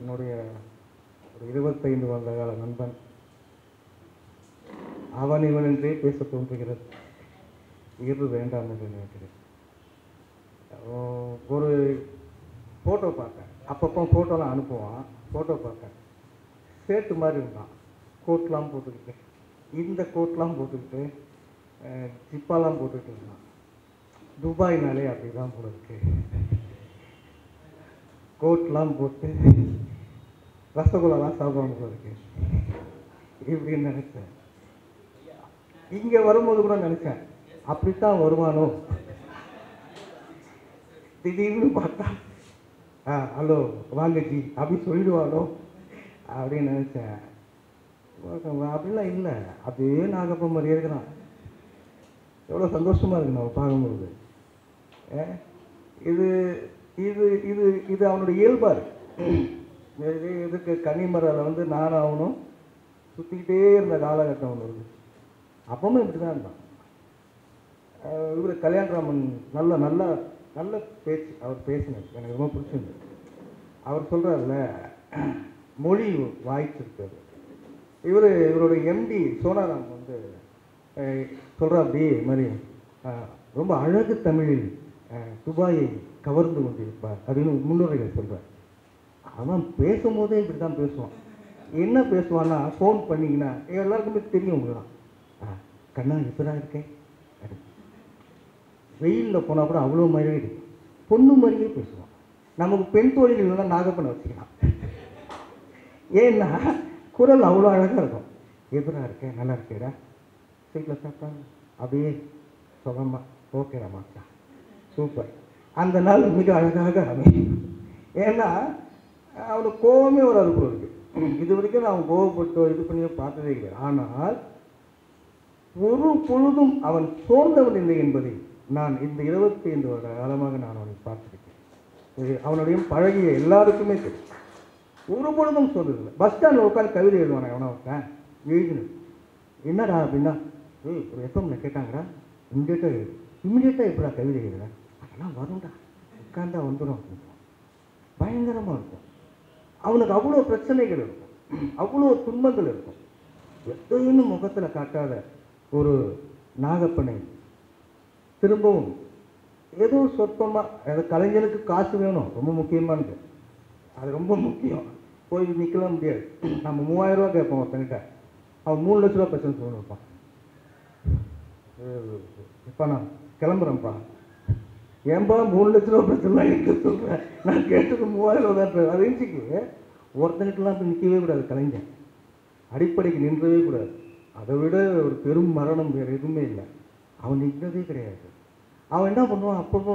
என்னுடைய ஒரு இருபத்தைந்து வருட கால நண்பன். அவன் இவனின்றே பேச தோன்றுகிறது. இரு வேண்டாம் என்று நினைக்கிறேன். ஒரு ஃபோட்டோ பார்த்தேன். அப்பப்போ ஃபோட்டோலாம் அனுப்புவான். ஃபோட்டோ பார்த்தேன். சேட்டு மாதிரி இருந்தான். கோட்லாம் போட்டுக்கிட்டு. இந்த கோட்லாம் போட்டுக்கிட்டு ஜிப்பாலாம் போட்டுக்கிட்டு இருந்தான். துபாய்னாலே அப்படி தான் போல இருக்கு. கோட்லாம் போட்டு ரசகுல்லாம் சாப்பிடணும் போல இருக்கு. இப்படின்னு நினைச்சேன். இங்க வரும்போது கூட நினைச்சேன். அப்படித்தான் வருவானோ? திடீர்னு பார்த்தா ஆ ஹலோ வாங்கஜி அப்படி சொல்லிடுவானோ? அப்படின்னு நினைச்சேன். அப்படிலாம் இல்லை. அப்படியே நாகப்ப மாதிரி இருக்கிறான். எவ்வளோ சந்தோஷமா இருக்கு நம்ம பார்க்கும்போது ஏ, இது இது இது இது அவனுடைய இயல்பா இது இதுக்கு கன்னிமரில் வந்து நானும் அவனும் சுற்றிக்கிட்டே இருந்த காலகட்டம் ஒன்று இருக்கு. அப்பவும் இப்படி தான் இருந்தான் இவர் கல்யாணராமன் நல்ல நல்ல நல்ல பேச்சு அவர் பேசினார். எனக்கு ரொம்ப பிடிச்சிருந்தது. அவர் சொல்கிறார்ல மொழி வாய்ச்சிருக்காரு. இவர் இவரோட எம்பி சோனாராம் வந்து சொல்கிறா அப்படி இது மாதிரி ரொம்ப அழகு தமிழில் துபாயை கவர்ந்து கொண்டிருப்பார் அப்படின்னு முன்னுரைகள் சொல்கிறார் அவன் பேசும்போதே இப்படி தான் பேசுவான். என்ன பேசுவான்னா ஃபோன் பண்ணிங்கன்னா எல்லாருக்குமே தெரியும் உங்களுக்கு தான் கண்ணா இப்பதான் இருக்கேன் வெயிலில் போனால் கூட அவ்வளோ மாதிரியே இருக்கும். பொண்ணு மாதிரியே பேசுவான். நமக்கு பெண் தோழிகள் இல்லைன்னா நாகப்பண்ண வச்சுக்கலாம். ஏன்னா குரல் அவ்வளோ அழகாக இருக்கும். எப்படா இருக்கேன் நல்லா இருக்கேடா சீக்கிரம் சாப்பிட்டா? அப்படியே சுகமா ஓகேடா மாட்டா சூப்பர். அந்த நாள் மிக அழகாக அமையும். ஏன்னா அவனுக்கு கோவமே ஒரு அறுப்பு இருக்கு. இது வரைக்கும் நான் அவன் கோவப்பட்டோ இது பண்ணியோ பார்த்ததே இல்லை. ஆனால் ஒரு பொழுதும் அவன் சோர்ந்தவன் இல்லை என்பதை நான் இந்த இருபத்தி ஐந்து வருட காலமாக நான் அவனை பார்த்திருக்கேன் அவனுடைய பழகிய எல்லாருக்குமே தெரியும். ஒரு பொழுதும் சொல்றதில்லை பஸ் ஸ்டாண்டில் உட்காந்து கவிதை எழுதுவானே எவனா ஒருத்தன் எழுதினு. என்னடா அப்படின்னா ஏய் ஒரு எஃப்எம்ல கேட்டாங்கடா இம்மிடியேட்டாக எழுது. இம்மிடியேட்டாக எப்படா கவிதை எழுதுறேன் அதெல்லாம் வரும்டா. உட்காந்தா வந்துடும் அப்படின்னு பயங்கரமாக இருக்கும். அவனுக்கு அவ்வளோ பிரச்சனைகள் இருக்கும் அவ்வளோ துன்பங்கள் இருக்கும் எதையும் முகத்தில் காட்டாத ஒரு நாகப்பனை திரும்பவும் ஏதோ சொற்பமாக அது கலைஞனுக்கு காசு வேணும் ரொம்ப முக்கியமானது அது ரொம்ப முக்கியம் போய் நிற்கலாம் முடியாது நம்ம மூவாயிரம் ரூபா கேட்போம் ஒருத்தங்கிட்ட அவன் மூணு லட்ச ரூபா பிரச்சனை சொல்லிருப்பான் இப்போ நான் கிளம்புறேன்ப்பா ஏன்பா மூணு லட்ச ரூபா பிரச்சனை? எங்க சொல்கிறேன் நான் கேட்டது மூவாயிரம் ரூபா தான் அது இருந்துச்சு ஒருத்தங்கிட்டலாம் நிற்கவே கூடாது கலைஞன் அடிப்படைக்கு நின்றவே கூடாது. அதை விட ஒரு பெரும் மரணம் வேறு எதுவுமே இல்லை. அவன் நின்றதே கிடையாது. அவன் என்ன பண்ணுவான்? அப்பப்போ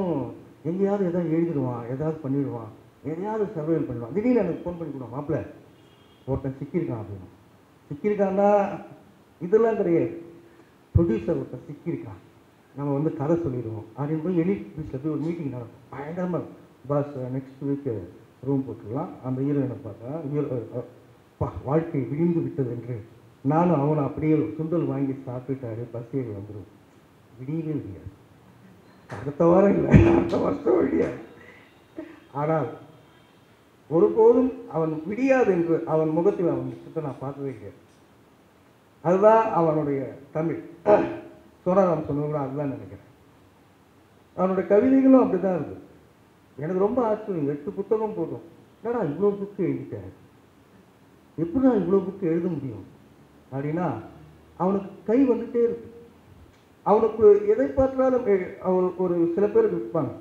எங்கேயாவது எதாவது எழுதிடுவான் ஏதாவது பண்ணிடுவான் எதையாவது சர்வைவல் பண்ணுவான். திடீர்னு எனக்கு ஃபோன் பண்ணி கொடுவான் மாப்பிள்ள. ஒருத்தன் சிக்கியிருக்கான் அப்படின்னு. சிக்கியிருக்கான்னா இதெல்லாம் கிடையாது. ப்ரொடியூசர் ஒருத்தன் சிக்கியிருக்கான். நம்ம வந்து கதை சொல்லிடுவோம். அப்படின்னு போய் எலிட் பீச்சில் போய் ஒரு மீட்டிங் நடக்கும். பயங்கரமாக பாஸ் நெக்ஸ்ட் வீக்கு ரூம் போட்டுடலாம் அந்த ஹீரோயினை பார்த்தா ஹீரோ பா வாழ்க்கை விடிந்து விட்டது என்று. நானும் அவனை அப்படியே ஒரு சுண்டல் வாங்கி சாப்பிட்டுட்டாரு. பஸ் ஏறி வந்துடும் விடியவே முடியாது அடுத்த வாரம் இல்லை. அடுத்த வருஷம் விடியாது. ஆனால் ஒருபோதும் அவன் விடியாது என்று அவன் முகத்தில் அவன் முகத்தை நான் பார்த்ததே கிடையாது அதுதான் அவனுடைய தமிழ். சோனாராம் சொன்னது கூட அதுதான் நினைக்கிறேன். அவனுடைய கவிதைகளும் அப்படிதான் இருக்குது எனக்கு ரொம்ப ஆச்சரியம். எட்டு புத்தகம் போதும். என்னடா இவ்வளோ புக்கு எழுதிட்டேன் நான் இவ்வளோ புக்கு எழுத முடியும்? அப்படின்னா அவனுக்கு கை வந்துட்டே இருக்கு. அவனுக்கு எதை பார்த்தாலும் அவனுக்கு ஒரு சில பேர் விற்பாங்க.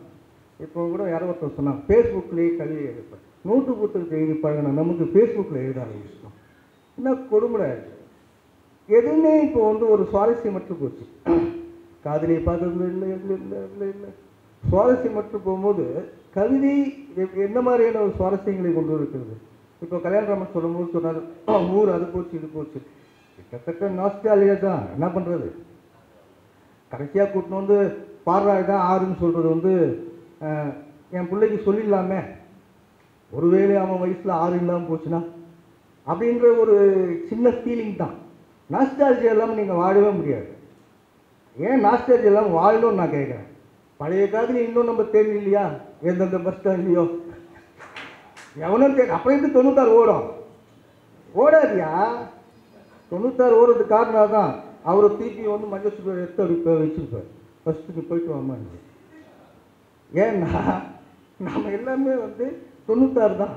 இப்போ கூட யாரோ ஒருத்தர் சொன்னான் ஃபேஸ்புக்லேயே கவிதை எழுதிப்பேன் நோட்டு புத்தகத்தை எழுதி பழகினா நமக்கு ஃபேஸ்புக்கில் எழுத ஆரம்பிச்சிட்டோம் என்ன கொடுமுறை இருக்கு எதுவுமே இப்போ வந்து ஒரு சுவாரஸ்யமற்று போச்சு. காதலியை பார்த்தது இல்லை இல்லை இல்லை இல்லை இல்லை. சுவாரஸ்யமற்று போகும்போது கவிதை என்ன மாதிரியான ஒரு சுவாரஸ்யங்களை கொண்டு இருக்கிறது இப்போ கல்யாணராமன் சொல்லும்போது சொன்னார் ஊர் அது போச்சு இது போச்சு. கிட்டத்தட்ட நாஸ்டாலியா தான். என்ன பண்ணுறது கடைசியாக கூட்டின்னு வந்து பாடுறா இதான் ஆறுன்னு சொல்கிறது வந்து என் பிள்ளைக்கு சொல்லிடலாமே. ஒருவேளை அவன் வயசில் ஆறு இல்லாமல் போச்சுன்னா? அப்படின்ற ஒரு சின்ன ஃபீலிங் தான். நாஸ்டாலஜி இல்லாமல் நீங்கள் வாழவே முடியாது. ஏன் நாஸ்டாலஜி இல்லாமல் வாழணும்னு நான் கேட்குறேன். பழைய காலத்தில் இன்னும் நம்ம தேடி இல்லையா எந்தெந்த பஸ் ஸ்டாண்ட்லையோ எவனும் தெரியல அப்புறம் எப்படி தொண்ணூத்தாறு ஓடும். ஓடாதியா? தொண்ணூத்தாறு ஓடுறதுக்கு காரணம் தான் அவரை தூக்கி வந்து மஞ்சள் சுவர் எடுத்து அப்படி வச்சுருப்பார். ஃபஸ்ட்டுக்கு போயிட்டு வாமா ஏன்னா நம்ம எல்லாமே வந்து தொண்ணூத்தாறு தான்.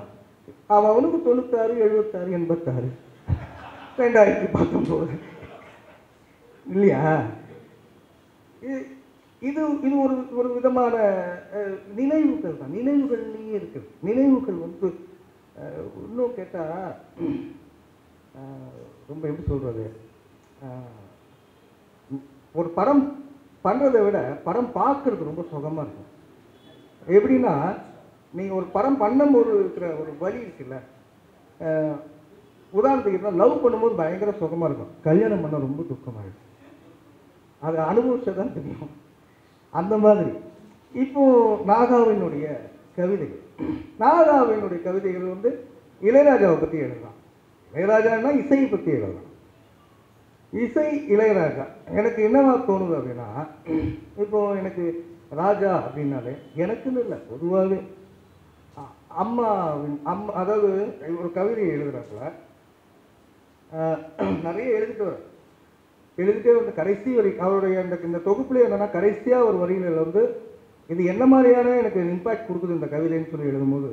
அவனுக்கு தொண்ணூத்தாறு எழுபத்தாறு எண்பத்தாறு. ரெண்டாயிரத்தி பத்தொம்போது இல்லையா? இது இது இது ஒரு ஒரு விதமான நினைவுகள் தான். நினைவுகள்லேயே இருக்குது நினைவுகள் வந்து இன்னும் கேட்டால் ரொம்ப எப்படி சொல்கிறது ஒரு படம் பண்ணுறதை விட படம் பார்க்குறது ரொம்ப சுகமாக இருக்கும். எப்படின்னா நீங்கள் ஒரு படம் பண்ணும்போது இருக்கிற ஒரு வழி இருக்குல்ல? உதாரணத்துக்கு லவ் பண்ணும்போது பயங்கர சுகமாக இருக்கும். கல்யாணம் பண்ண ரொம்ப துக்கமாக இருக்கும். அதை அனுபவிச்சா தான் தெரியும். அந்த மாதிரி. இப்போ நாகாவினுடைய கவிதைகள் நாகாவினுடைய கவிதைகள் வந்து இளையராஜாவை பற்றி எழுதலாம் இளையராஜான்னா இசையை பற்றி எழுதலாம் இசை இளையராஜா. எனக்கு என்னவா தோணுது அப்படின்னா இப்போ எனக்கு ராஜா அப்படின்னாலே எனக்குன்னு இல்லை பொதுவாகவே அம்மாவின் அம்மா அதாவது ஒரு கவிதையை எழுதுறாப்புல. நிறைய எழுதிட்டு வர எழுதிட்டே வந்து கடைசி வரி அவருடைய அந்த இந்த தொகுப்புலேயே என்னன்னா கடைசியாக ஒரு வரிகளில் வந்து இது என்ன மாதிரியான எனக்கு இம்பாக்ட் கொடுக்குது இந்த கவிதைன்னு சொல்லி எழுதும்போது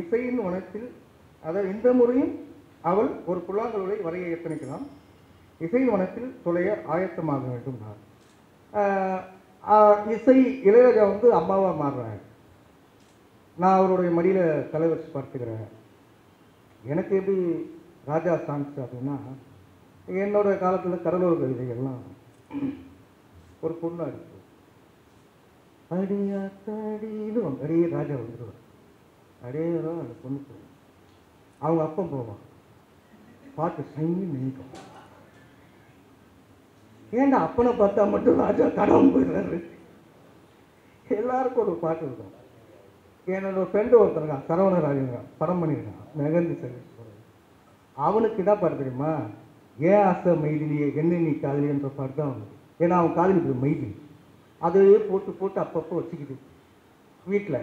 இசையின் வனத்தில் அதாவது இந்த முறையும் அவள் ஒரு புல்லாங்குழலை வரைய எத்தனைக்கலாம்? இசையின் வனத்தில் தொலைய ஆயத்தமாக வேண்டும் நான் இசை இளையராஜா வந்து அம்மாவாக மாறுறேன் நான் அவருடைய மடியில் தலை வச்சு பார்த்துக்கிறேன். எனக்கு எப்படி ராஜா சாங்ஸ் அப்படின்னா என்னோட காலத்தில் கடலூர் கவிதைகள்லாம் ஒரு பொண்ணு இருக்கு அடியா தடின்னு அடியே ராஜா வந்துடுவார் அடே அந்த பொண்ணு போவோம் அவங்க அப்பம் போவான் பாட்டு சங்கி நினைக்கும் ஏன்டா அப்பனை பார்த்தா மட்டும் ராஜா கடவுள் போயிடுறாரு? எல்லாருக்கும் ஒரு பாட்டு இருக்கும். என்னோட ஃப்ரெண்டு ஒருத்தருக்கான் சரவண ராஜன் படம் பண்ணியிருக்கான் மெகந்தி சரி அவனுக்கு என்ன பாட்டு தெரியுமா? ஏன் ஆசை மைதிலியே என்ன நீ காதலின்ற பாட்டு தான் அவனுக்கு ஏன்னா அவன் காதலிக்கு மைதிலி அதையே போட்டு போட்டு அப்பப்போ வச்சுக்கிது. வீட்டில்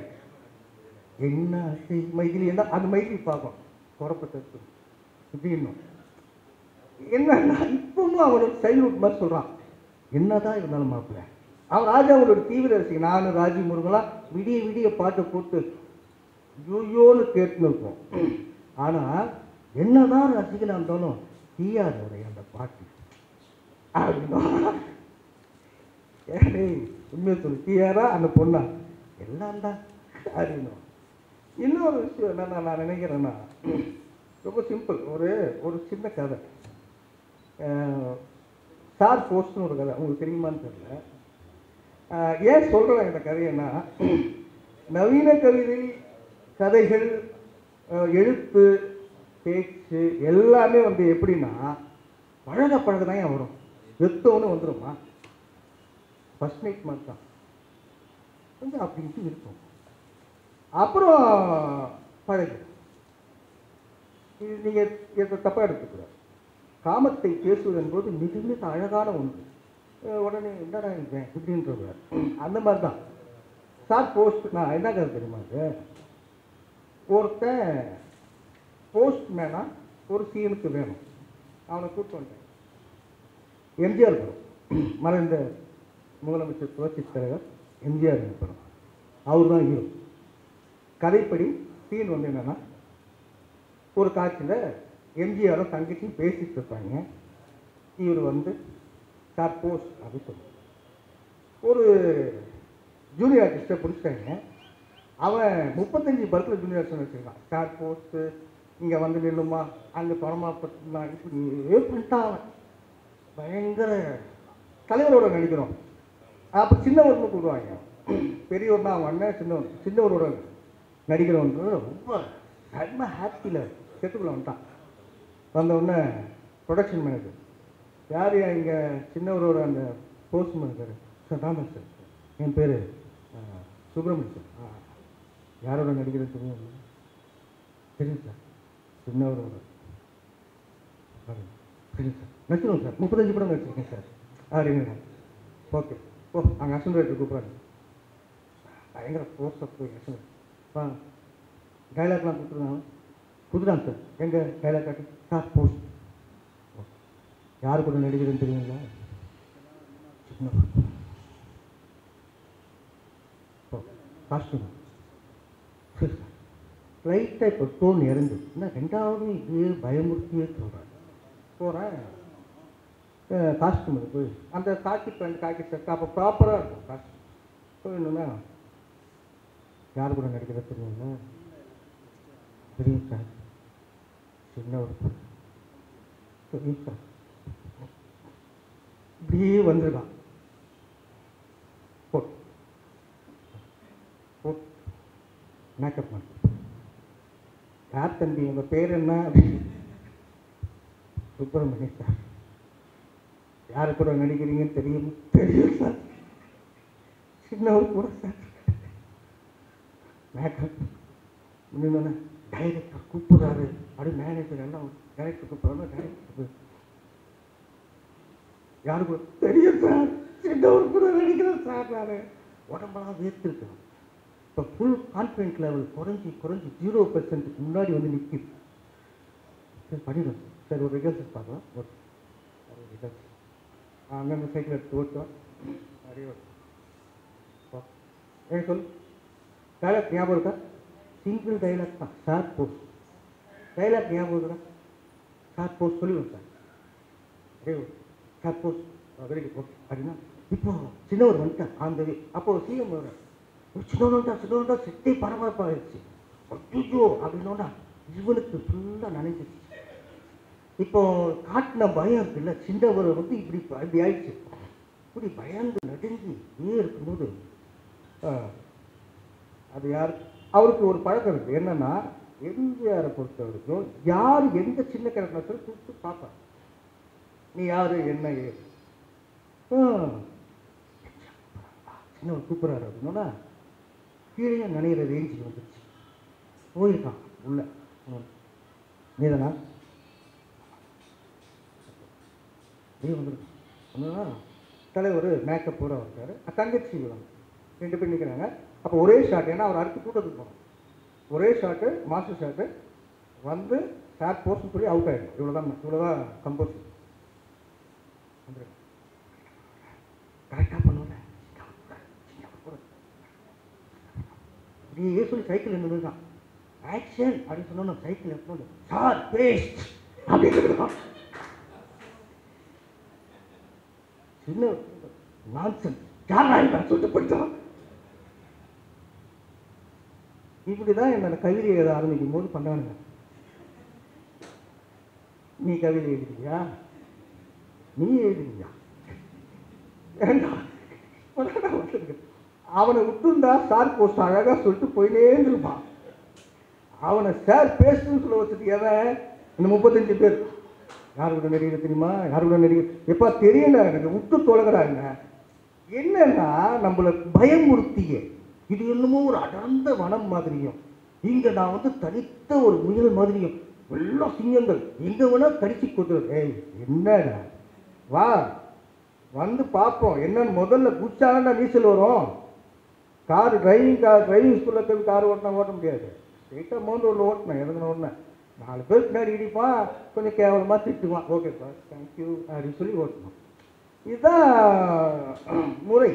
என்ன ஆசை மைதிலி என்ன அந்த மைதிலி பார்க்கும். குறப்பட்டு இப்படி இன்னும் என்னன்னா இப்பவும் அவனோட சைல்ட்ஹுட் மாதிரி சொல்கிறான் என்னதான் இருந்தாலும் மாப்பிள்ள அவன் ராஜாவோட தீவிர ரசிகன். நானும் ராஜி முருகலாம் விடிய விடிய பாட்டை போட்டு யோயோன்னு கேட்டுன்னு இருப்போம். ஆனால் என்னதான் ரசிகனாக இருந்தாலும் டிஆருடைய அந்த பாட்டு. அப்படின்னா ஏடே உண்மையை சொல்லு டிஆரா அந்த பொண்ணா? எல்லாம் தான் அப்படின்னும் இன்னொரு விஷயம் என்னன்னா நான் நினைக்கிறேன்னா ரொம்ப சிம்பிள் ஒரு ஒரு சின்ன கதை. அஹ், ஸ்டார் போஸ்ட்னு ஒரு கதை. உங்களுக்கு தெரியுமான்னு தெரியல. ஏன் சொல்கிறேன் இந்த கதைன்னா நவீன கவிதை கதைகள் எழுத்து பேச்சு எல்லாமே வந்து எப்படின்னா பழக பழக தான் ஏன் வரும்? வெத்தோன்னு வந்துருமா? ஃபஸ்ட் நைட் மாதிரி தான் கொஞ்சம் அப்படின்ட்டு இருக்கும். அப்புறம் பழகு. இது நீங்கள் இதை தப்பாக எடுத்துக்கூடாது காமத்தை பேசுவது என்பது மிக மிக அழகான ஒன்று. உடனே என்னடா இருக்கேன் இப்படின்றது அந்த மாதிரி தான் சார் போஸ்ட் நான் என்ன தெரியுமா இது ஒருத்தன் போஸ்ட் மேனாக ஒரு சீனுக்கு வேணும். அவனை கூப்பிட்டு வந்தேன் எம்ஜிஆர் படம். மறைந்த முதலமைச்சர் புரட்சி தலைவர் எம்ஜிஆர் படம். அவர் தான் ஹீரோ கதைப்படி சீன் வந்து என்னென்னா ஒரு காட்சியில் எம்ஜிஆரும் தங்கச்சியும் பேசிகிட்டு இருப்பாங்க. இவர் வந்து சார் போஸ்ட் அப்படின்னு சொல்லுவார். ஒரு ஜூனியர் ஆர்டிஸ்ட்டை பிடிச்சிட்டாங்க. அவன் முப்பத்தஞ்சு படத்தில் ஜூனியர் ஆர்டிஸ்ட் வச்சுருக்கான். ஸ்டார் போஸ்ட்டு இங்கே வந்து நில்லுமா? அங்கே படமா பட்டுனா இப்படியே பண்ணிட்டான் அவன். பயங்கர தலைவரோட நடிக்கிறோம். அப்போ சின்னவர்னு கூடுவாங்க பெரியவர்னா அவன் அண்ணன் சின்னவன். சின்னவரோட நடிக்கிறவன்றது ரொம்ப ரொம்ப ஹாப்பியில் செட்டுக்குள்ள வந்துட்டான். வந்தவுடனே ப்ரொடக்ஷன் மேனேஜர் யார் இங்கே சின்னவரோட அந்த போஸ்ட் மேனேஜர் சார் தான் சார் என் பேர் சுப்பிரமணியம் சார் யாரோட நடிக்கிறது தெரியும்? தெரியும் சார் சின்னவரோட பாருங்க. சார். நடிச்சிருவோம் சார். முப்பத்தஞ்சு படம் நடிச்சிருக்கேன் சார். ஆ ரெண்டு ஓகே ஓ அங்கே அசன் ரேட்டர் கூப்பிட்றாங்க. பயங்கர ஃபோர்ஸ் ஆஃப் அசன் வா டைலாக்லாம் கொடுத்துருந்தாங்க. கொடுத்துட்டாங்க சார். எங்கே டைலாக் காட்டு? சார் போஸ்ட் யார் கூட நடிக்கிறதுன்னு தெரியுங்களா? சின்ன காஸ்டியூம் சரி சார். லைட்டாக இப்போ டோன் இறந்து என்ன ரெண்டாவது இது பயமுறுத்தியே சொல்கிறேன் போகிறேன் காஸ்டியூம் போய் அந்த காக்கி பேண்ட் காக்கி சட்டை அப்போ ப்ராப்பராக இருக்கும் காஸ்டியூம் போயிடணுன்னா யார் கூட நடிக்கிற தெரியுமா? பெரிய சார் சின்ன ஒரு பெரிய சார் இப்படியே வந்துருக்கான். போட் போட் மேக்கப் பண்ணுறேன் யார் தம்பி? உங்கள் பேர் என்ன? அப்படின்னு சுப்பிரமணியம் சார். யாரு கூட நடிக்கிறீங்கன்னு தெரியும்? தெரியும் சார். சின்னவர் கூட சார். மேக்கப். இன்னொன்று டைரக்டர் கூப்பிடுறாரு. அப்படி மேனேஜர் எல்லாம் டைரக்டர் கூப்பிட்றாங்க. டைரக்டர் யாரு கூட? தெரியும் சார். சின்னவர் கூட நடிக்கிறேன் சார் நான். உடம்பெல்லாம் வேர்த்திருக்கேன் இப்போ ஃபுல் கான்ஃபிடென்ட் லெவல் குறைஞ்சி குறைஞ்சி ஜீரோ பர்சன்ட்டுக்கு முன்னாடி வந்து நிற்கிது சரி பண்ணிடுவோம் சரி ஒரு ரிகர்சல் பார்க்கலாம். ஒரு ஒரு ரிகர்சல் அங்கங்கே சைக்கிள் எடுத்து ஓட்டுவோம் அப்படியே ஓட்டு. சொல் டைலாக் ஞாபகம் இருக்கா? சிங்கிள் டைலாக் தான். ஷார்ட் போஸ்ட் டைலாக் ஞாபகம் இருக்கா? ஷார்ட் போஸ்ட் சொல்லிடுவோம் சார் அதே short post very good okay அப்படின்னா இப்போ சின்னவர் வந்துட்டார். அந்த அப்போ சிஎம் வர சின்னவர் வந்துட்டா சின்னவர் பரபரப்பாகிடுச்சு ஐயோ அப்படின்னோடா இவனுக்கு ஃபுல்லாக நினைச்சிச்சு இப்போ காட்டின பயம் இருக்குல்ல சின்னவர் வந்து இப்படி ப- இப்படி ஆயிடுச்சு. இப்படி பயந்து நடுங்கி ஏ இருக்கும்போது அது யார்? அவருக்கு ஒரு பழக்கம் இருக்குது என்னன்னா எம்ஜிஆரை பொறுத்த வரைக்கும் யார் எந்த சின்ன கேரக்டர் கூப்பிட்டு பார்ப்பார். நீ யார்? என்ன ஏது? சின்னவர் கூப்பிட்றாரு அப்படின்னா கீழே நினைகிற ரேஞ்சுக்கு வந்துடுச்சு போயிருக்கான் உள்ள. நீதனா? நீ வந்துருக்கு ஒன்றுனா தலைவர் மேக்கப் பூரா வந்தார் தங்கச்சி வந்து ரெண்டு பேர் நிற்கிறாங்க அப்போ ஒரே ஷாட் ஏன்னா அவர் அடுத்து கூட்டத்துக்கு போகணும். ஒரே ஷாட்டு மாஸ்டர் ஷாட்டு வந்து ஷாட் போஸ்ட்னு சொல்லி அவுட் ஆகிடும் இவ்வளோ தான் இவ்வளோ தான் கம்போஸ் வந்துருக்கு கரெக்டாக நீ இப்படியே சொல்லி சைக்கிள் என்ன தான் ஆக்ஷன் அப்படின்னு சொன்னோம் சைக்கிள் எப்படி சார் பேஸ்ட் அப்படின்னு சின்ன நான்சன் யார் நான் சொல்லிட்டு போயிட்டான் இப்படிதான் என்னோட கவிதை எழுத ஆரம்பிக்கும் போது பண்ணானுங்க நீ கவிதை எழுதுறியா நீ எழுதுறியா வேண்டாம். வந்துருக்கு அவனை விட்டுருந்தா சார் போஸ்ட் அழகாக சொல்லிட்டு போயினே இருந்திருப்பான். அவனை சார் பேசுன்னு சொல்ல வச்சது எவன்? இந்த முப்பத்தஞ்சு பேர். யார் கூட நடிகர் தெரியுமா? யார் கூட நடிகர்? எப்பா தெரியல எனக்கு விட்டு தொலைகிறாங்க என்னன்னா நம்மளை பயமுறுத்திய. இது என்னமோ ஒரு அடர்ந்த வனம் மாதிரியும். இங்கே நான் வந்து தனித்த ஒரு முயல் மாதிரியும். எல்லா சிங்கங்கள் எங்கே வேணால் கடிச்சு கொத்துறது ஏய் என்னடா? வா வந்து பார்ப்போம். என்னன்னு முதல்ல குச்சாண்டா நீச்சல் வரும். கார் டிரைவிங் கார் டிரைவிங் ஸ்கூலில் போய் கார் ஓட்டினா ஓட்ட முடியாது. ஸ்ட்ரெயிட்டாக மவுண்ட் ரோட்டில் ஓட்டினேன் எதுக்கு ஓட்டினேன் நாலு பேர் பின்னாடி இடிப்பான் கொஞ்சம் கேவலமாக திட்டுவான். ஓகே சார் தேங்க்யூ அப்படின்னு சொல்லி ஓட்டணும் இதுதான் முறை.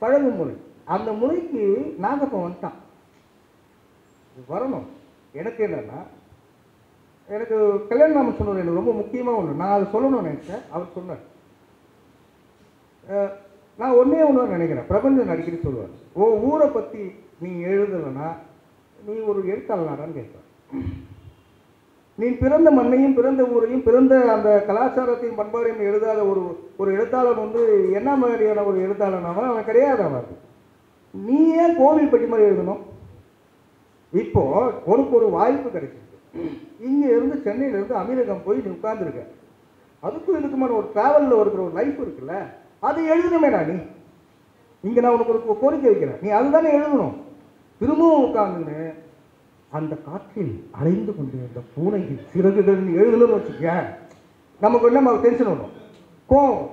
பழகு முறை. அந்த முறைக்கு நாகப்பன் வந்துட்டான் இது வரணும். எனக்கு என்னென்னா எனக்கு கல்யாண நாமம் சொன்னது எனக்கு ரொம்ப முக்கியமாக ஒன்று நான் அதை சொல்லணும்னு நினச்சேன். அவர் சொன்னார். நான் ஒன்றே ஒன்று நினைக்கிறேன். பிரபஞ்சம் அடிக்கடி சொல்லுவார் ஓ ஊரை பற்றி நீ எழுதலைன்னா நீ ஒரு எழுத்தாளனாடான்னு கேட்பேன். நீ பிறந்த மண்ணையும் பிறந்த ஊரையும் பிறந்த அந்த கலாச்சாரத்தையும் பண்பாடையும் எழுதாத ஒரு ஒரு எழுத்தாளன் வந்து என்ன மாதிரியான ஒரு எழுத்தாளனாவன் அவன்? கிடையாது அவன். நீ ஏன் கோவில் பட்டி மாதிரி எழுதணும்? இப்போ உனக்கு ஒரு வாய்ப்பு கிடைச்சிருக்கு. இங்கே இருந்து சென்னையிலேருந்து அமீரகம் போய் நீ உட்கார்ந்துருக்க. அதுக்கும் இதுக்குமான ஒரு ட்ராவலில் இருக்கிற ஒரு லைஃப் இருக்குல்ல? அதை எழுதணுமேடா நீ. இங்கே நான் உனக்கு ஒரு கோரிக்கை வைக்கிறேன். நீ அதுதானே எழுதணும். திரும்பவும் உட்காந்துன்னு அந்த காற்றில் அலைந்து கொண்டிருந்த பூனைக்கு சிறகுகள் எழுதலன்னு வச்சுக்க நமக்கு என்ன டென்ஷன் வரும்? கோவம்.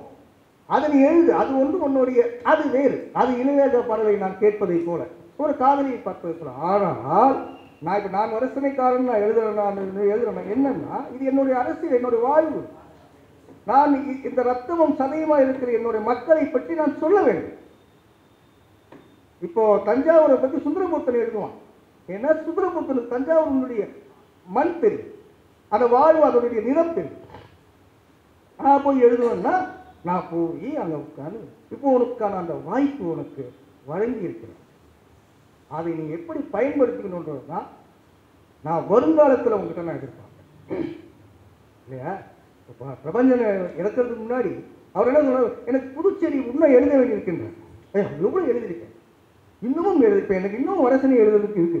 அதை நீ எழுது. அது ஒன்று உன்னுடைய அது வேறு. அது இளையராஜா பறவை நான் கேட்பதை போல. ஒரு காதலியை பார்ப்பதை போல. ஆனால் நான் இப்போ நான் அரசனைக்காரன் நான் எழுதுறேன் நான் எழுதுறேன் என்னன்னா இது என்னுடைய அரசியல் என்னுடைய வாழ்வு. நான் இந்த ரத்தமும் சதயமா இருக்கிற என்னுடைய மக்களை பற்றி நான் சொல்ல வேண்டும். இப்போ தஞ்சாவூரை பற்றி சுந்தரமூர்த்தன் எழுதுவான். ஏன்னா சுந்தரமூர்த்தன் தஞ்சாவூரினுடைய மண் தெரியும் அந்த வாழ்வு அதனுடைய நிறம் தெரியும் நான் போய் எழுதுவேன்னா நான் போய் அங்கே உட்காந்து இப்போ உனக்கான அந்த வாய்ப்பு உனக்கு வழங்கி இருக்கிறேன் அதை நீ எப்படி பயன்படுத்திக்கணுன்றது தான் நான் வருங்காலத்தில் உங்ககிட்ட நான் எதிர்பார்ப்பேன் இல்லையா? பிரபஞ்சனை இறக்கிறதுக்கு முன்னாடி அவர் என்ன சொன்னார்? எனக்கு புதுச்சேரி இன்னும் எழுத வேண்டியிருக்கின்றேன் ஏ எவ்வளோ எழுதியிருக்கேன் இன்னமும் எழுதிப்பேன் எனக்கு இன்னும் வரசனை எழுதுறதுக்கு இருக்கு.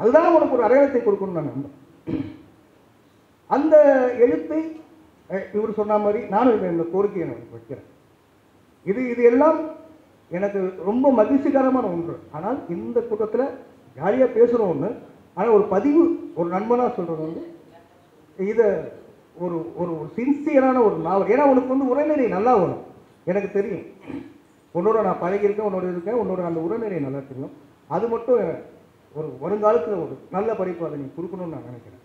அதுதான் உனக்கு ஒரு அடையாளத்தை கொடுக்கணும்னு நான் நம்புறேன். அந்த எழுத்தை இவர் சொன்ன மாதிரி நானும் இந்த கோரிக்கையை நான் வைக்கிறேன். இது இது எல்லாம் எனக்கு ரொம்ப மகிழ்ச்சிகரமான ஒன்று. ஆனால் இந்த கூட்டத்தில் ஜாலியாக பேசுகிறோம் ஒன்று ஆனால் ஒரு பதிவு ஒரு நண்பனாக சொல்கிறது வந்து இதை ஒரு ஒரு சின்சியரான ஒரு நாவல் ஏன்னா உனக்கு வந்து உரைநடை நல்லா வரும். எனக்கு தெரியும். உன்னோட நான் பழகியிருக்கேன் உன்னோட இருக்கேன் உன்னோட அந்த உரைநடை நல்லா தெரியும். அது மட்டும் ஒரு வருங்காலத்தில் ஒரு நல்ல படிப்பு அதை நீ கொடுக்கணும்னு நான் நினைக்கிறேன்.